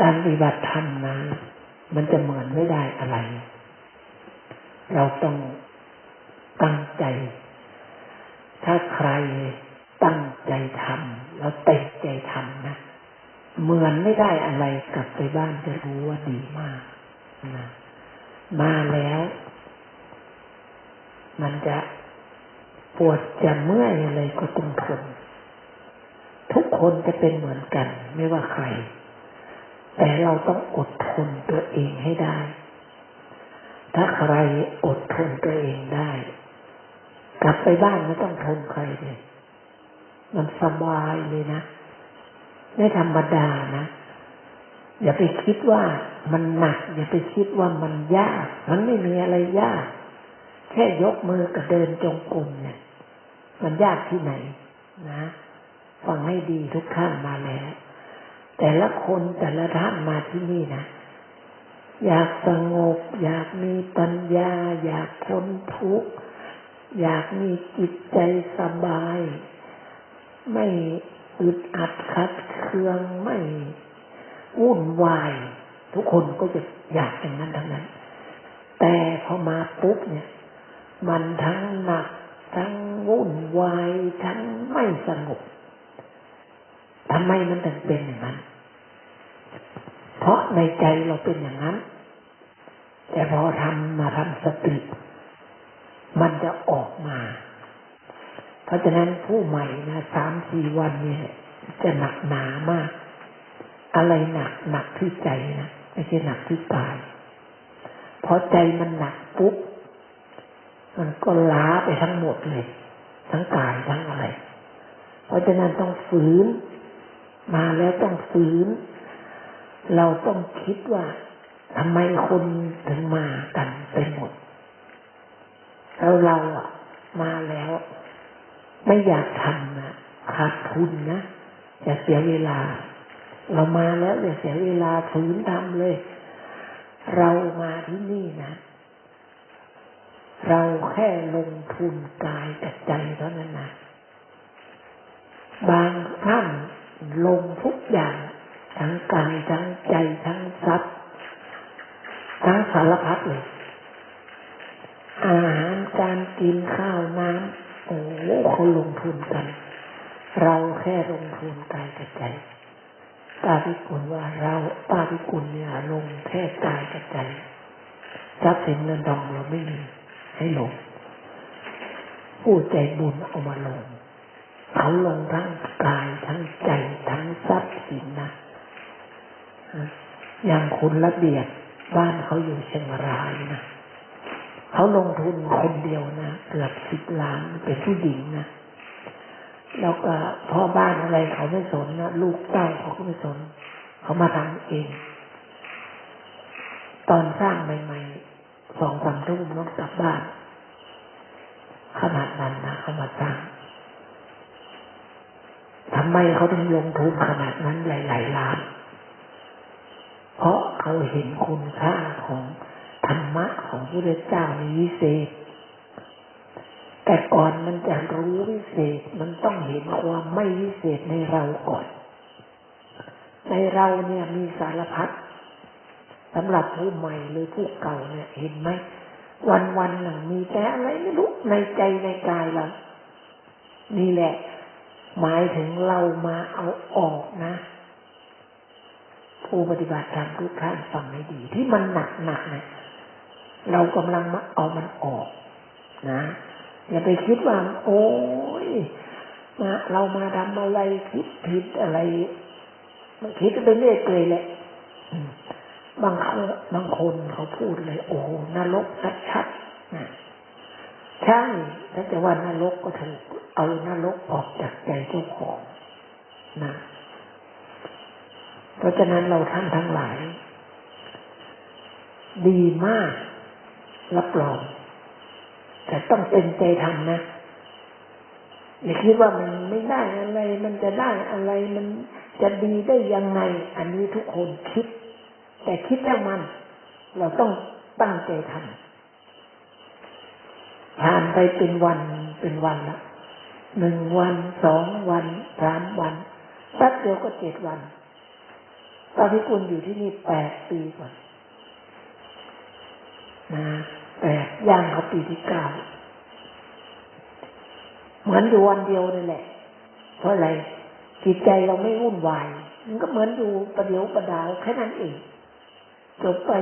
การปฏิบัติธรรมนะมันจะเหมือนไม่ได้อะไร เราต้องตั้งใจ ถ้าใครตั้งใจทำแล้วเต็มใจทำนะเหมือนไม่ได้อะไรกลับไปบ้านจะรู้ว่าดีมากนะมาแล้ว มันจะปวดจะเมื่อยอะไรก็ต้องทนทุกคนจะเป็นเหมือนกัน ไม่ว่าใคร แต่เราต้องอดทนตัวเองให้ได้ ถ้าใครอดทนตัวเองได้ กลับไปบ้านไม่ต้องทนใครเลย มันสบายเลยนะ ไม่ธรรมดานะ อย่าไปคิดว่ามันหนัก อย่าไปคิดว่ามันยาก มันไม่มีอะไรยาก แค่ยกมือกับเดินจงกรมเนี่ย มันยากที่ไหนนะ ฟังให้ดีทุกท่านมาแล้ว แต่ละคนแต่ละท่านมาที่นี่นะ อยากสงบ อยากมีปัญญา อยากพ้นทุกข์ อยากมีจิตใจสบาย ไม่อึดอัดคัดเคืองไม่วุ่นวาย ทุกคนก็จะอยากอย่างนั้นทั้งนั้น แต่พอมาปุ๊บเนี่ย มันทั้งหนัก ทั้งวุ่นวาย ทั้งไม่สงบ ทำไมมันถึงเป็นอย่างนั้น เพราะในใจเราเป็นอย่างนั้น แต่พอทำมาทำสติ มันจะออกมา เพราะฉะนั้นผู้ใหม่นะสามสี่วันเนี่ย จะหนักหนามาก อะไรหนักหนักที่ใจนะไม่ใช่หนักที่กายพอใจมันหนักปุ๊บมันก็ล้าไปทั้งหมดเลย ทั้งกายทั้งอะไร เพราะฉะนั้นต้องฝืน มาแล้วต้องฝืน เราต้องคิดว่าทำไมคนถึงมากันไปหมด แล้วเราอะ มาแล้ว ไม่อยากทำนะขาดทุนนะอย่าเสียเวลา เรามาแล้วอย่าเสียเวลาฝืนทำเลย เรามาที่นี่นะ เราแค่ลงทุนกายกับใจเท่านั้นนะบางท่าน ลงทุกอย่าง ทั้งกายทั้งใจทั้งทรัพย์ทั้งสารพัดเลยอาหารการกินข้าวน้ำโอ้เขาลงทุนกัน เราแค่ลงทุนกายกับใจป้าพิกุลว่าเราป้าพิกุลเนี่ยลงแค่กายกับใจทรัพย์สินเงินทองเราไม่มีให้ลง ผู้ใจบุญเอามาลง เขาลงทั้ง กายทั้งใจทั้งทรัพย์สินนะอย่างคุณระเบียบบ้านเขาอยู่เชียงรายนะเขาลงทุนคนเดียวนะเกือบสิบล้านเป็นผู้หญิงนะแล้วก็พ่อบ้านอะไรเขาไม่สนนะลูกเต้าเขาก็ไม่สน เขามาทำเอง ตอนสร้างใหม่ๆสองสามทุ่มน้องกลับบ้านขนาดนั้นนะเขามาสร้าง ทำไมเขาถึงลงทุนขนาดนั้นหลายๆล้าน เพราะเขาเห็นคุณค่าของธรรมะของพระเจ้าในวิเศษ แต่ก่อนมันจะรู้วิเศษมันต้องเห็นความไม่วิเศษในเราก่อน ในเราเนี่ยมีสารพัดสำหรับผู้ใหม่หรือผู้เก่าเนี่ยเห็นไหมวันวันหนึ่งมีแต่อะไรไม่รู้ในใจในกายเรานี่แหละ หมายถึงเรามาเอาออกนะ ผู้ปฏิบัติธรรมทุกท่านฟังให้ดี ที่มันหนักหนักเนี่ยเรากำลังมาเอามันออก นะอย่าไปคิดว่า โอ้ยมาเรามาทำอะไรคิดผิดอะไรมันคิดไปเรื่อยเลยแหละบางคนบางคนเขาพูดเลย โอ้นรกชัดๆนะใช่ถ้าจะว่านรกก็ถูก เอานรกออกจากใจเจ้าของนะเพราะฉะนั้นเราท่านทั้งหลาย ดีมาก รับรอง แต่ต้องเต็มใจทำนะอย่าคิดว่ามันไม่ได้อะไร มันจะได้อะไรมันจะดีได้ยังไง อันนี้ทุกคนคิด แต่คิดแล้วมัน เราต้องตั้งใจทำผ่านไปเป็นวันเป็นวันละ หนึ่งวันสองวันสามวันแป๊บเดียวก็เจ็ดวันตอนที่คุณอยู่ที่นี่แปดปีก่อนนะแปดย่างเขาปีที่เก้าเหมือนอยู่วันเดียวนี่แหละ เพราะอะไรจิตใจเราไม่วุ่นวายมันก็เหมือนอยู่ประเดี๋ยวประดาวแค่นั้นเองจบไป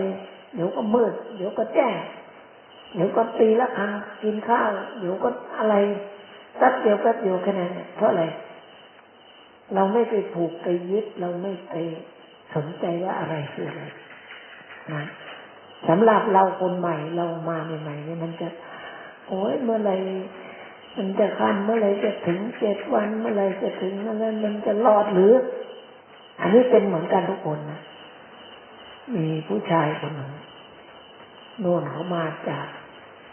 เดี๋ยวก็มืด เดี๋ยวก็แจ้งเดี๋ยวก็ตีละครังกินข้าว เดี๋ยวก็อะไร แป๊บเดียวแป๊บเดียวแค่นั้นเพราะอะไร เราไม่ไปผูกไปยึด เราไม่ไปสนใจว่าอะไรคืออะไรนะสำหรับเราคนใหม่เรามาใหม่ๆเนี่ยมันจะ โอ้ยเมื่อไรมันจะขั้นเมื่อไรจะถึงเจ็ดวันเมื่อไรจะถึงเมื่อไรมันจะรอดหรือ อันนี้เป็นเหมือนกันทุกคนนะมีผู้ชายคนหนึ่งโน่นเขามาจาก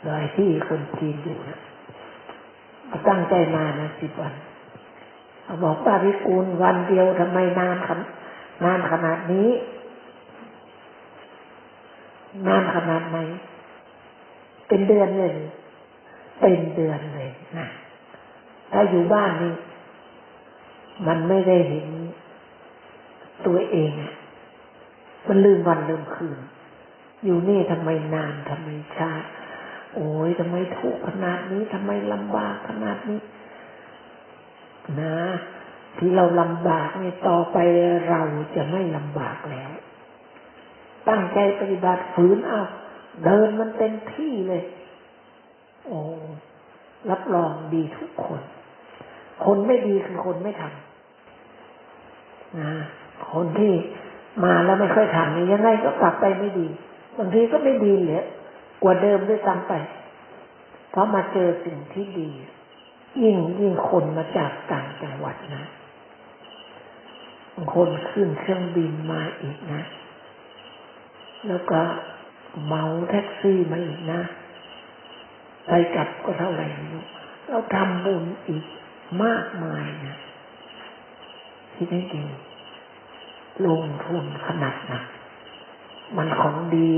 ดอยที่คนจีนอยู่นะ ตั้งใจมานะสิบวันเขาบอกป้าพิกูลวันเดียวทำไมนานขนานขนาดนี้ นานขนาดไหน เป็นเดือนเลยเป็นเดือนเลยนะถ้าอยู่บ้านนี่มันไม่ได้เห็นตัวเอง มันลืมวันลืมคืน อยู่นี่ทำไมนานทำไมช้า โอ้ยทำไมทุกข์ขนาดนี้ทำไมลำบากขนาดนี้ นะ ที่เราลำบากเนี่ยต่อไปเราจะไม่ลำบากแล้ว ตั้งใจปฏิบัติฝืนเอาเดินมันเต็มที่เลย โอ้รับรองดีทุกคน คนไม่ดีคือคนไม่ทำนะคนที่มาแล้วไม่ค่อยทำนี่ยังไงก็กลับไปไม่ดี บางทีก็ไม่ดีเลย กว่าเดิมด้วยซ้ำไป เพราะมาเจอสิ่งที่ดี ยิ่งยิ่งคนมาจากต่างจังหวัดนะคนขึ้นเครื่องบินมาอีกนะ แล้วก็เมาแท็กซี่มาอีกนะ ไปกลับก็เท่าไหร่ไม่รู้เราทำบุญอีกมากมายนะที่ได้ดีลงทุนขนาดนักมันของดี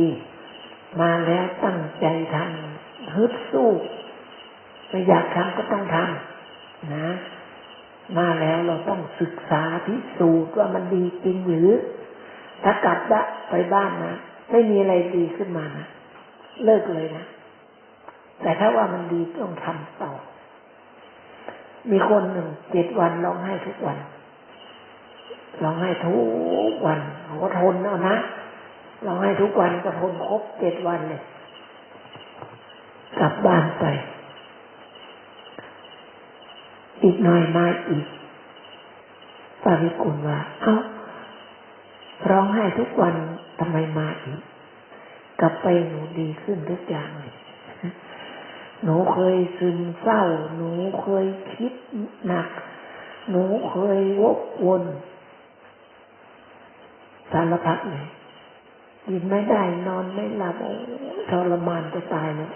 มาแล้วตั้งใจทำฮึดสู้ไม่อยากทำก็ต้องทำนะ มาแล้วเราต้องศึกษาพิสูจน์ว่ามันดีจริงหรือ ถ้ากลับได้ไปบ้านนะไม่มีอะไรดีขึ้นมานะเลิกเลยนะ แต่ถ้าว่ามันดีต้องทำต่อ มีคนหนึ่งเจ็ดวันร้องไห้ทุกวันร้องไห้ทุกวันเขาก็ทนเอานะ ร้องไห้ทุกวันก็ทนครบเจ็ดวันเลยกลับบ้านไป อีกหน่อยมาอีกปาวิกุลว่า เอ้าร้องไห้ทุกวันทำไมมาอีก กลับไปหนูดีขึ้นทุกอย่างเลยหนูเคยซึมเศร้า หนูเคยคิดหนัก หนูเคยวกวนสารพัดเลย กินไม่ได้นอนไม่หลับทรมานจะตายเลย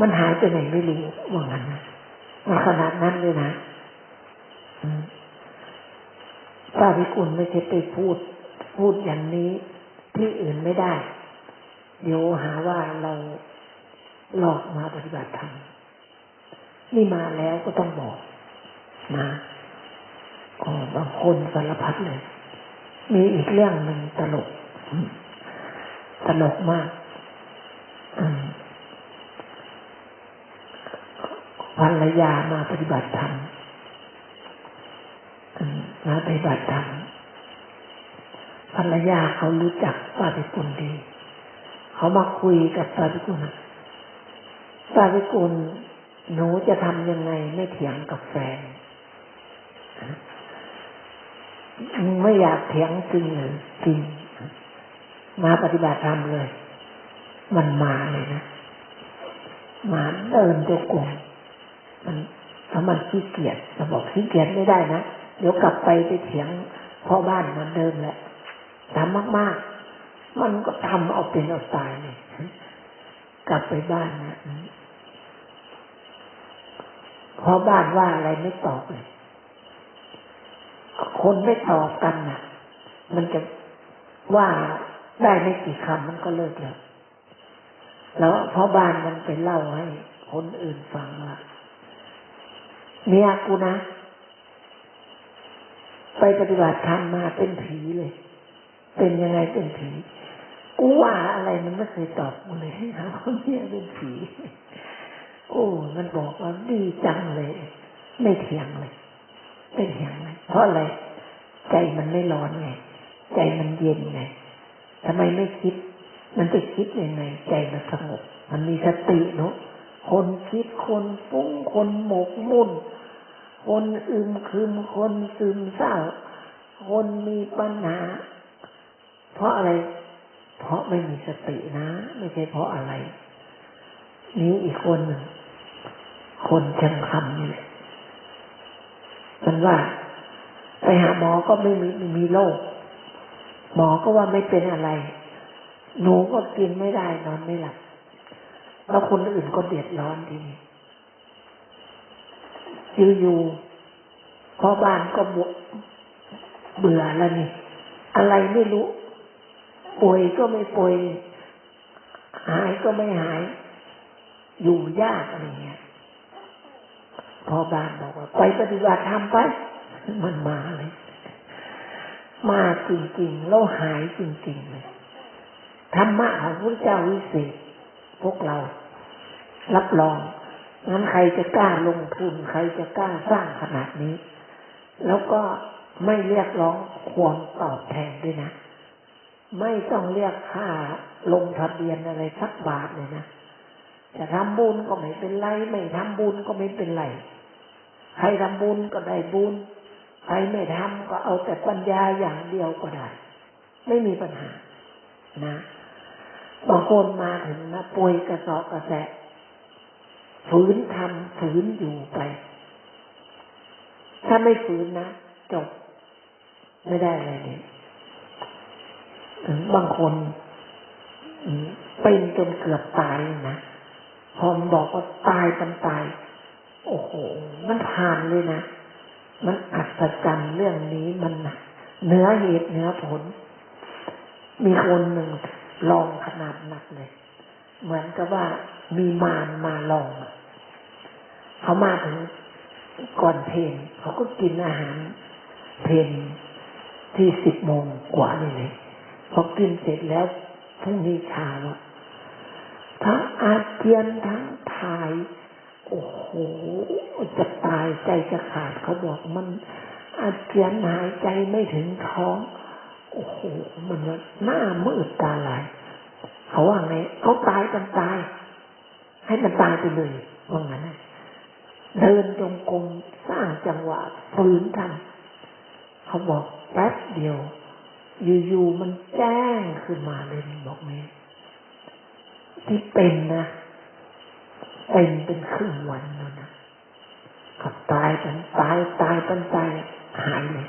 มันหายไปไหนไม่รู้ว่างั้นนะมันขนาดนั้นเลยนะป้าพิกุลไม่ใช่ไปพูด พูดอย่างนี้ที่อื่นไม่ได้ เดี๋ยวหาว่าเราหลอกมาปฏิบัติธรรมนี่มาแล้วก็ต้องบอกนะอ๋อบางคนสารพัดเลย มีอีกเรื่องหนึ่งตลก ตลกมากภรรยามาปฏิบัติธรรมมาปฏิบัติธรรมภรรยาเขารู้จักปาฏิกุลดี เขามาคุยกับปาฏิกุลปาฏิกุลหนูจะทำยังไงไม่เถียงกับแฟนไม่อยากเถียงจริงหรือจริง มาปฏิบัติธรรมเลย มันมาเลยนะ มาเดินจงกรมมันถ้ามันขี้เกียจจะบอกขี้เกียจไม่ได้นะ เดี๋ยวกลับไปไปเถียงพ่อบ้านมือนเดิมแหละทำมาก ๆ มันก็ทำเอาเป็นเอาตายเลยกลับไปบ้านนะพอบ้านว่าอะไรไม่ตอบเลย คนไม่ตอบกันนะมันจะว่า ได้ไม่กี่คำมันก็เลิกแล้วแล้วเพอบ้านมันไปเล่าให้คนอื่นฟังว่าเมียกูนะ ไปปฏิบัติธรรมมาเป็นผีเลย เป็นยังไงเป็นผีกูว่าอะไรมันไม่เคยตอบกูเลยหาว่าเมียเป็นผี โอ้ มันบอกว่าดีจังเลย ไม่เถียงเลยไม่เถียงเลยเพราะอะไร ใจมันไม่ร้อนไง ใจมันเย็นไง ทำไมไม่คิด มันจะคิดยังไง ใจมันสงบ มันมีสติเนาะ คนคิดคนฟุ้งคนหมกมุ่น คนอึมครึมคนซึมเศร้า คนมีปัญหา เพราะอะไร เพราะไม่มีสตินะ ไม่ใช่เพราะอะไร นี้อีกคนหนึ่ง คนช่างคำนี่แหละมันว่า ไปหาหมอก็ไม่มีมีโรค หมอก็ว่าไม่เป็นอะไร หนูก็กินไม่ได้นอนไม่หลับ แล้วคนอื่นก็เดือดร้อนทีนี้อยู่ๆพ่อบ้านก็บวเบื่อแล้วนี่ อะไรไม่รู้ ป่วยก็ไม่ป่วย หายก็ไม่หาย อยู่ยากอะไรเงี้ยพ่อบ้านบอกว่า ไปปฏิบัติธรรมไป มันมาเลย มาจริงๆแล้วหายจริงๆเลยธรรมะของพระเจ้าวิเศษพวกเรา รับรองงั้นใครจะกล้าลงทุนใครจะกล้าสร้างขนาดนี้ แล้วก็ไม่เรียกร้องความตอบแทนด้วยนะ ไม่ต้องเรียกค่าลงทะเบียนอะไรสักบาทเลยนะจะทำบุญก็ไม่เป็นไร ไม่ทำบุญก็ไม่เป็นไร ใครทำบุญก็ได้บุญ ใครไม่ทำก็เอาแต่ปัญญาอย่างเดียวก็ได้ ไม่มีปัญหา นะบางคนมาถึงนะป่วยกระสอบกระแสฝืนทำฝืนอยู่ไป ถ้าไม่ฝืนนะจบ ไม่ได้อะไรเลยถึงบางคนเป็นจนเกือบตายนะพอมบอกว่าตายกันตาย โอ้โห มันผ่านเลยนะ มันอัศจรรย์เรื่องนี้มันเหนือเหตุเหนือผล มีคนหนึ่งลองขนาดหนักเลย เหมือนกับว่ามีมารมาลองเขามาถึงก่อนเพลงเขาก็กินอาหารเพลงที่สิบโมงกว่านี่เลยพอกินเสร็จแล้วพรุ่งนี้เช้าทั้งอาเจียนทั้งถ่าย โอ้โหจะตายใจจะขาดเขาบอกมันอาเจียนหายใจไม่ถึงท้องโอ้โหมันหน้ามืดตาลายเขาว่าไงเขาตายกันตาย ให้มันตายไปเลยว่างั้นเดินจงกรมสร้างจังหวะฝืนทำเขาบอกแป๊บเดียว อยู่ๆมันแจ้งขึ้นมาเลยบอกนี้ที่เป็นนะ เป็นเป็นครึ่งวันแล้วนะกับตายกันตายตายกันตายหายเลย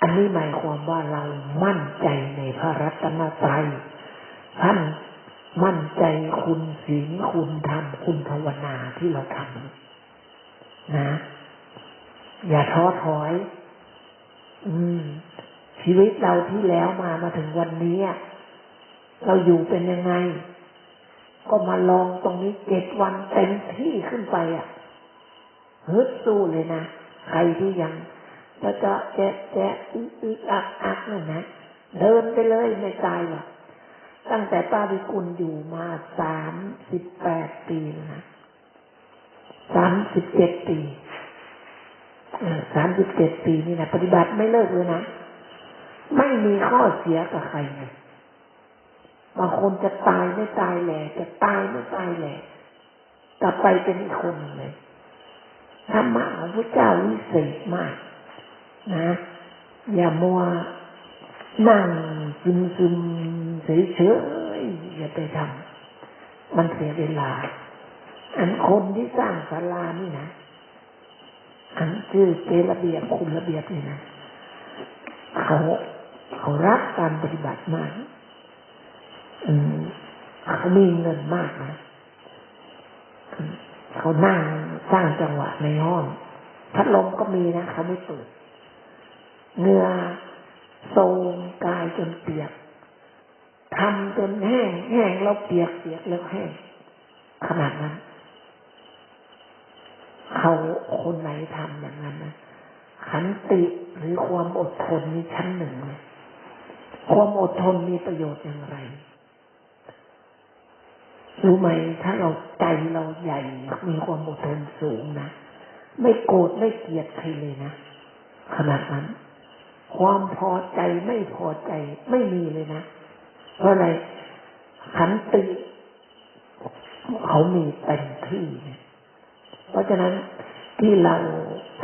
อันนี้หมายความว่าเรามั่นใจในพระรัตนตรัยท่านมั่นใจคุณศีลคุณธรรมคุณภาวนาที่เราทำนะ อย่าท้อถอย อืม ชีวิตเราที่แล้วมามาถึงวันนี้เราอยู่เป็นยังไง ก็มาลองตรงนี้เจ็ดวันเต็มที่ขึ้นไปอะฮึดสู้เลยนะ ใครที่ยังจะจะแจะแจะอึอึอักอักนั่นนะเดินไปเลยไม่ตายหรอกตั้งแต่ป้าวิกุลอยู่มาสามสิบแปดปีนะสามสิบเจ็ดปีสามสิบเจ็ดปีนี่นะปฏิบัติไม่เลิกเลยนะ ไม่มีข้อเสียกับใครไง บางคนจะตายไม่ตายแหละจะตายไม่ตายแหละกลับไปเป็นอีกคนเลยธรรมะของพระเจ้าวิเศษมาก นะ อย่ามัวนั่งซึมซึมเฉยเฉยอย่าไปทำมันเสียเวลา อันคนที่สร้างศาลานี่นะอันชื่อเจระเบียบคุณระเบียบนี่นะเขาเขารักการปฏิบัติมาก เขามีเงินมากนะเขานั่งสร้างจังหวะในห้อง พัดลมก็มีนะเขาไม่เปิดเงือโซมกายจนเปียกทำจนแห้ง แห้งแล้วเปียกเปียกแล้วแห้ง ขนาดนั้นเขาคนไหนทำอย่างนั้นนะขันติหรือความอดทนนี่ชั้นหนึ่งเลยความอดทนมีประโยชน์อย่างไร รู้ไหมถ้าเราใจเราใหญ่ มีความอดทนสูงนะ ไม่โกรธไม่เกลียดใครเลยนะ ขนาดนั้น ความพอใจไม่พอใจไม่มีเลยนะ เพราะอะไรขันติเขามีเต็มที่ เพราะฉะนั้นที่เรา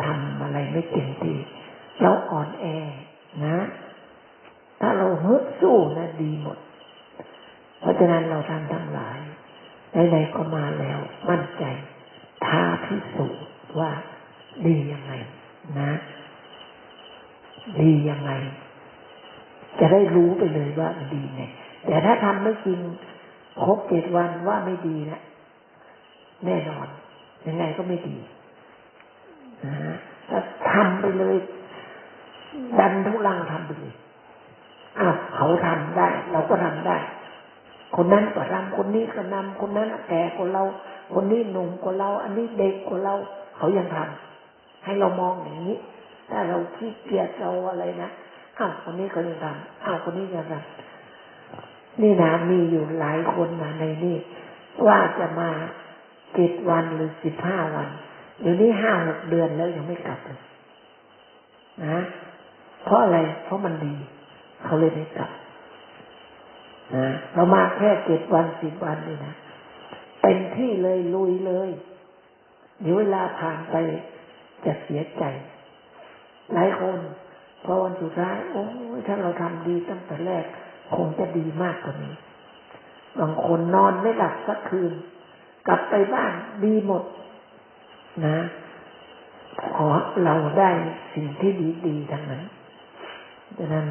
ทำอะไรไม่เต็มที่เราอ่อนแอนะ ถ้าเราฮึดสู้นะดีหมด เพราะฉะนั้นเราทำทั้งหลาย ไหนๆก็มาแล้ว มั่นใจท้าพิสูจน์ว่าดียังไง นะ ดียังไง จะได้รู้ไปเลยว่าดีไงแต่ถ้าทำไม่จริงครบเจ็ดวันว่าไม่ดีนะแน่นอนยังไงก็ไม่ดีนะฮะถ้าทำไปเลย ดันทุลังทำไปเลยอ้าวเขาทำได้ เราก็ทำได้ คนนั้นก็ทำคนนี้ก็นำคนนั้นแก่กว่าเรา คนนี้หนุ่มกว่าเรา อันนี้เด็กกว่าเรา เขายังทำให้เรามองอย่างนี้ ถ้าเราขี้เกียจเราอะไรนะอ้าวคนนี้เขายังทำอ้าวคนนี้ยังทำนี่นะมีอยู่หลายคนนะในนี่ว่าจะมาเจ็ดวันหรือสิบห้าวันเดี๋ยวนี้ห้าหกเดือนแล้วยังไม่กลับเลยนะเพราะอะไรเพราะมันดี เขาเลยไม่กลับ นะเรามาแค่เจ็ดวันสิบวันนี่นะเต็มที่เลยลุยเลย เดี๋ยวเวลาผ่านไปจะเสียใจ หลายคนพอวันสุดท้ายโอ้ยถ้าเราทำดีตั้งแต่แรก คงจะดีมากกว่านี้ บางคนนอนไม่หลับสักคืน กลับไปบ้านดีหมด นะขอเราได้สิ่งที่ดีๆทั้งนั้นดังนั้น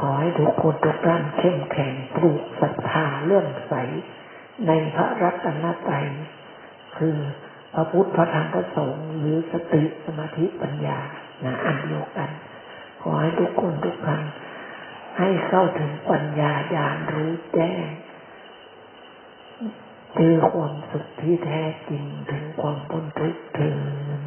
ขอให้ทุกคนทุกท่านเข้มแข็งปลูกศรัทธาเลื่อมใส ในพระรัตนตรัยคือพระพุทธพระธรรมพระสงฆ์หรือสติสมาธิปัญญานะอันเดียวกัน ขอให้ทุกคนทุกท่านให้เข้าถึงปัญญาญาณรู้แจ้งเจอความสุขที่แท้จริงถึงความพ้นทุกข์เถิด